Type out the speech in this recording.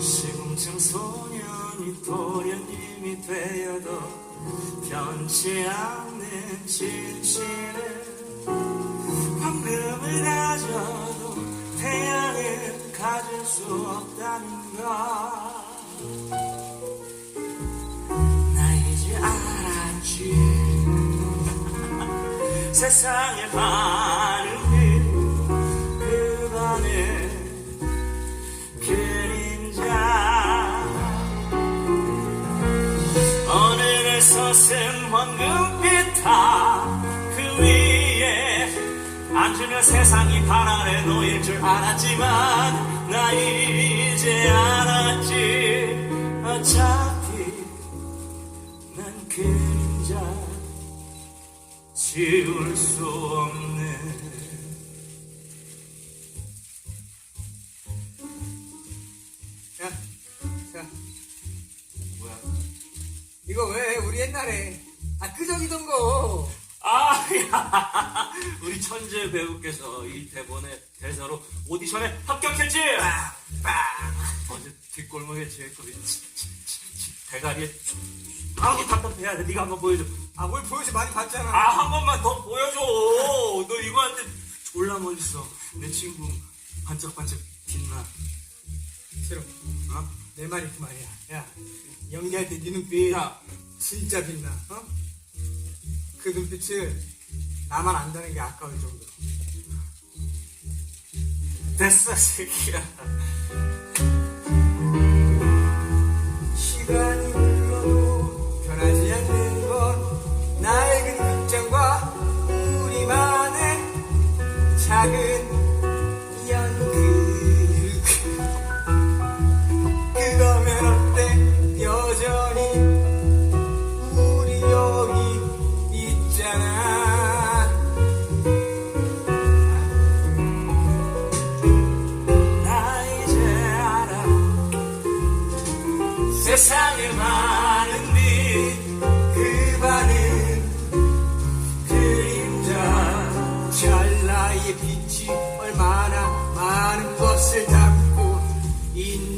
시궁창 소년이 도련님이 되어도 변치 않는 진실을 황금을 가져도 태양을 가질 수 없다는 것나 이제 알았지. 세상에 바른 서슴 황금빛 탑그 위에 앉으면 세상이 발 아래 놓일 줄 알았지만 나 이제 알았지. 어차피 난 그림자 지울 수 없는 이거 왜 우리 옛날에 아 끄적이던 거 아, 야, 우리 천재 배우께서 이 대본의 대사로 오디션에 합격했지? 아, 빵. 어제 뒷골목에 제 거리 대가리에 아우 답답해야 돼. 네가 한번 보여줘. 아 뭘 보여줘 많이 봤잖아. 아, 한 번만 더 보여줘. 너 이거 한테 졸라 멋있어. 내 친구 반짝반짝 빛나. 싫어. 어? 내 말이 그 말이야. 야, 연기할 때 네 눈빛 야, 진짜 빛나. 어? 그 눈빛을 나만 안다는 게 아까울 정도. 됐어, 새끼야. 시간이 흘러도 변하지 않는 건 낡은 극장과 우리만의 작은 세상에 많은 빛그 반은 그림자 찰나의 빛이 얼마나 많은 것을 담고 있는